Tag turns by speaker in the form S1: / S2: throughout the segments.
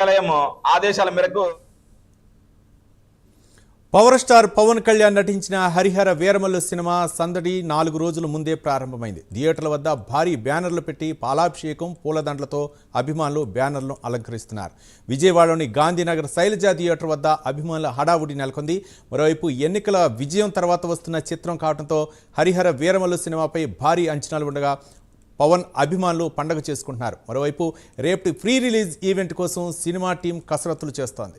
S1: కార్యాలయం ఆదేశాల మేరకు
S2: పవర్ స్టార్ పవన్ కళ్యాణ్ నటించిన హరిహర వీరమల్లు సినిమా సందడి నాలుగు రోజుల ముందే ప్రారంభమైంది. థియేటర్ల వద్ద భారీ బ్యానర్లు పెట్టి పాలాభిషేకం పూలదండలతో అభిమానులు బ్యానర్లను అలంకరిస్తున్నారు. విజయవాడలోని గాంధీనగర్ శైలజ థియేటర్ వద్ద అభిమానుల హడావుడి నెలకొంది. మరోవైపు ఎన్నికల విజయం తర్వాత వస్తున్న చిత్రం కావడంతో హరిహర వీరమల్లు సినిమాపై భారీ అంచనాలు ఉండగా పవన్ అభిమానులు పండగ చేసుకుంటున్నారు. మరోవైపు రేపటి ఫ్రీ రిలీజ్ ఈవెంట్ కోసం సినిమా టీం కసరత్తులు చేస్తోంది.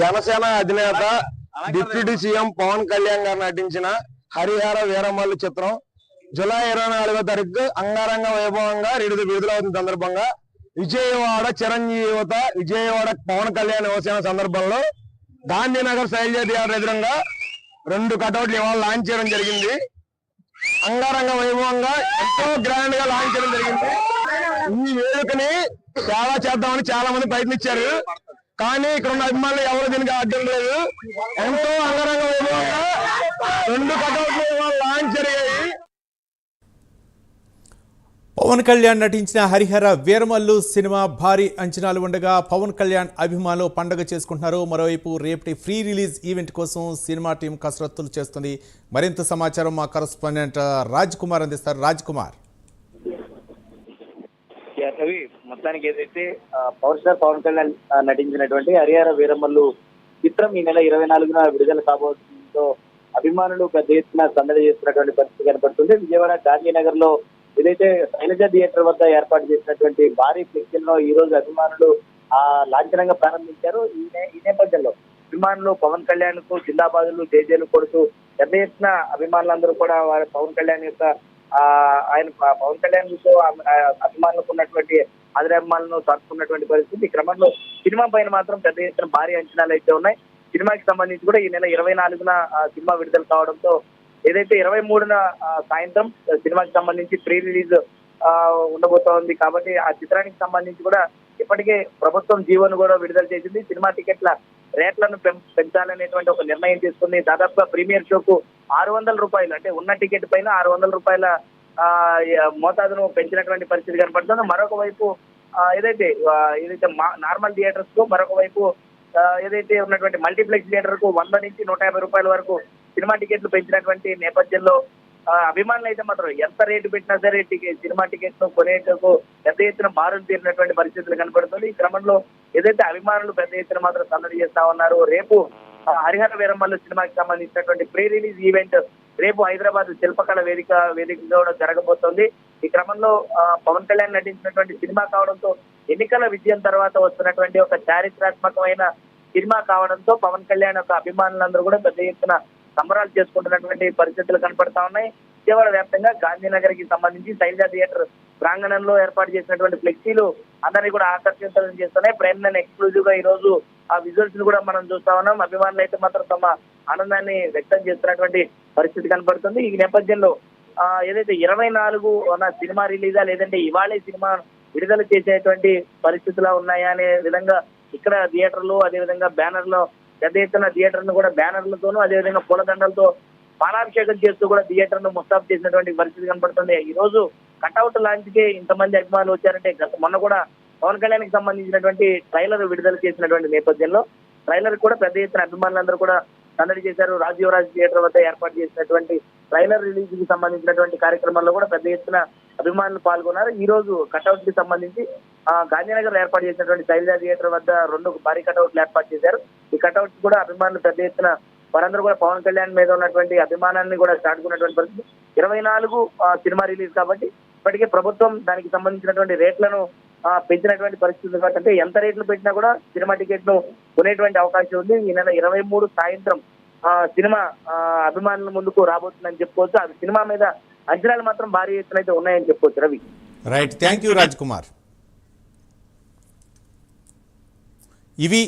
S3: జనసేన అధినేత డిప్యూటీ సీఎం పవన్ కళ్యాణ్ గారు నటించిన హరిహర వీరమల్లు చిత్రం జూలై ఇరవై నాలుగో తారీఖు అంగరంగ వైభవంగా విడుదల విడుదలవుతున్న సందర్భంగా విజయవాడ చిరంజీవి యువత విజయవాడ పవన్ కళ్యాణ్ యువసేన సందర్భంలో గాంధీనగర్ శైలజ థియేటర్ ఎదురుగా రెండు కటౌట్లు ఇవాళ లాంచ్ చేయడం జరిగింది. అంగరంగ వైభవంగా ఎంతో గ్రాండ్గా లాంచ్ చేయడం జరిగింది. ఈ వేడుకని చాలా చేద్దామని చాలా మంది ప్రయత్నించారు. కానీ ఇక్కడ ఉన్న అభిమానులు ఎవరు దీనికి అడ్డం లేదు. ఎంతో అంగరంగ రెండు కటౌట్లు లాంచ్ జరిగాయి.
S2: పవన్ కళ్యాణ్ నటించిన హరిహర వీరమల్లు సినిమా భారీ అంచనాలు ఉండగా పవన్ కళ్యాణ్ అభిమానులు పండగ చేసుకుంటున్నారు. మరోవైపు రేపటి ఫ్రీ రిలీజ్ ఈవెంట్ కోసం సినిమా టీం కసరత్తులు చేస్తుంది. మరింత సమాచారం మా కరస్పాండెంట్ రాజ్ కుమార్ అందిస్తారు. రాజ్ కుమార్
S4: యా, రవి మొత్తానికి ఏదైతే పవర్ స్టార్ పవన్ కళ్యాణ్ నటించినటువంటి హరిహర వీరమ్మలు చిత్రం ఈ నెల ఇరవై నాలుగున విడుదల కాబోతుందో అభిమానులు పెద్ద ఎత్తున సందడి చేస్తున్నటువంటి పరిస్థితి కనపడుతుంది. విజయవాడ గాంధీనగర్లో ఏదైతే శైలజ థియేటర్ వద్ద ఏర్పాటు చేసినటువంటి భారీ ఫ్లెక్సీలను ఈ రోజు అభిమానులు ఆ లాంఛనంగా ప్రారంభించారు. ఈ నే- ఈ నేపథ్యంలో అభిమానులు పవన్ కళ్యాణ్కు జిల్లాబాదులు జేజేలు కొడుతూ పెద్ద ఎత్తున అభిమానులందరూ కూడా వారి పవన్ కళ్యాణ్ యొక్క ఆయన పవన్ కళ్యాణ్తో అభిమానులకు ఉన్నటువంటి అభిమానులను తరుపుకున్నటువంటి పరిస్థితి. ఈ క్రమంలో సినిమా పైన మాత్రం పెద్ద ఎత్తున భారీ అంచనాలు అయితే ఉన్నాయి. సినిమాకి సంబంధించి కూడా ఈ నెల ఇరవై నాలుగున సినిమా విడుదల కావడంతో ఏదైతే ఇరవై మూడున సాయంత్రం సినిమాకి సంబంధించి ప్రీ రిలీజ్ ఉండబోతోంది కాబట్టి ఆ చిత్రానికి సంబంధించి కూడా ఇప్పటికే ప్రభుత్వం జీవోను కూడా విడుదల చేసింది. సినిమా టికెట్ల రేట్లను పెం- పెంచాలనేటువంటి ఒక నిర్ణయం తీసుకుంది. దాదాపుగా ప్రీమియర్ షోకు ఆరు వందల రూపాయలు అంటే ఉన్న టికెట్ పైన ఆరు వందల రూపాయల మోతాదును పెంచినటువంటి పరిస్థితి కనపడుతుంది. మరొక వైపు ఏదైతే ఏదైతే నార్మల్ థియేటర్స్కు మరొక వైపు ఏదైతే ఉన్నటువంటి మల్టీప్లెక్స్ థియేటర్కు వంద నుంచి నూట యాభై రూపాయల వరకు సినిమా టికెట్లు పెంచినటువంటి నేపథ్యంలో అభిమానులు అయితే మాత్రం ఎంత రేటు పెట్టినా సరే టికెట్ సినిమా టికెట్ను కొనేటకు పెద్ద ఎత్తున బారులు తీరినటువంటి పరిస్థితులు కనపడుతుంది. ఈ క్రమంలో ఏదైతే అభిమానులు పెద్ద ఎత్తున మాత్రం సందడి చేస్తా ఉన్నారు రేపు హరిహర వీరమ్మల్లు సినిమాకి సంబంధించినటువంటి ప్రీ రిలీజ్ ఈవెంట్ రేపు హైదరాబాద్ శిల్పకళ వేదిక వేదికగా కూడా జరగబోతోంది. ఈ క్రమంలో పవన్ కళ్యాణ్ నటించినటువంటి సినిమా కావడంతో ఎన్నికల విజయం తర్వాత వస్తున్నటువంటి ఒక చారిత్రాత్మకమైన సినిమా కావడంతో పవన్ కళ్యాణ్ యొక్క అభిమానులందరూ కూడా పెద్ద ఎత్తున సంబరాలు చేసుకుంటున్నటువంటి పరిస్థితులు కనపడతా ఉన్నాయి. విజయవాడ వ్యాప్తంగా గాంధీనగర్కి సంబంధించి శైలజ థియేటర్ ప్రాంగణంలో ఏర్పాటు చేసినటువంటి ఫ్లెక్సీలు అందరినీ కూడా ఆకర్షించడం చేస్తున్నాయి. ప్రైమ్ నైన్ ఎక్స్క్లూజివ్గా ఈ రోజు ఆ విజువల్స్ని కూడా మనం చూస్తా ఉన్నాం. అభిమానులు అయితే మాత్రం తమ ఆనందాన్ని వ్యక్తం చేస్తున్నటువంటి పరిస్థితి కనబడుతుంది. ఈ నేపథ్యంలో ఆ, ఏదైతే ఇరవై నాలుగు సినిమా రిలీజా లేదంటే ఇవాళే సినిమా విడుదల చేసేటువంటి పరిస్థితులు ఉన్నాయా అనే విధంగా ఇక్కడ థియేటర్లు అదే విధంగా బ్యానర్లో పెద్ద ఎత్తున థియేటర్ను కూడా బ్యానర్లతోనూ అదే విధంగా పూలదండలతో పాలాభిషేకం చేస్తూ కూడా థియేటర్ను ముస్తాబు చేసినటువంటి పరిస్థితి కనపడుతుంది ఈ రోజు కటౌట్ లాంచ్కి ఇంతమంది అభిమానులు వచ్చారంటే గత మొన్న కూడా పవన్ కళ్యాణ్కి సంబంధించినటువంటి ట్రైలర్ విడుదల చేసినటువంటి నేపథ్యంలో ట్రైలర్ కూడా పెద్ద ఎత్తున అభిమానులందరూ కూడా సందడి చేశారు. రాజీవరాజ్ థియేటర్ వద్ద ఏర్పాటు చేసినటువంటి ట్రైలర్ రిలీజ్కి సంబంధించినటువంటి కార్యక్రమాల్లో కూడా పెద్ద ఎత్తున అభిమానులు పాల్గొన్నారు. ఈ రోజు కట్అవుట్కి సంబంధించి గాంధీనగర్లో ఏర్పాటు చేసినటువంటి శైలజ థియేటర్ వద్ద రెండు భారీ కట్అవుట్లు ఏర్పాటు చేశారు. ఈ కటౌట్ కూడా అభిమానులు పెద్ద ఎత్తున వారందరూ కూడా పవన్ కళ్యాణ్ మీద ఉన్నటువంటి అభిమానాన్ని కూడా చాటుకున్నటువంటి పరిస్థితి. ఇరవై నాలుగు సినిమా రిలీజ్ కాబట్టి ఇప్పటికే ప్రభుత్వం దానికి సంబంధించినటువంటి రేట్లను పెంచినటువంటి పరిస్థితి కాబట్టి అంటే ఎంత రేట్లు పెట్టినా కూడా సినిమా టికెట్ను కొనేటువంటి అవకాశం ఉంది. ఈ నెల ఇరవై మూడు సాయంత్రం సినిమా ఆ, అభిమానుల ముందుకు రాబోతుందని చెప్పుకోవచ్చు. అది సినిమా మీద అంచనాలు మాత్రం భారీ ఎత్తున అయితే ఉన్నాయని చెప్పుకోవచ్చు Ravi.
S2: Right thank you Raj Kumar ఇవి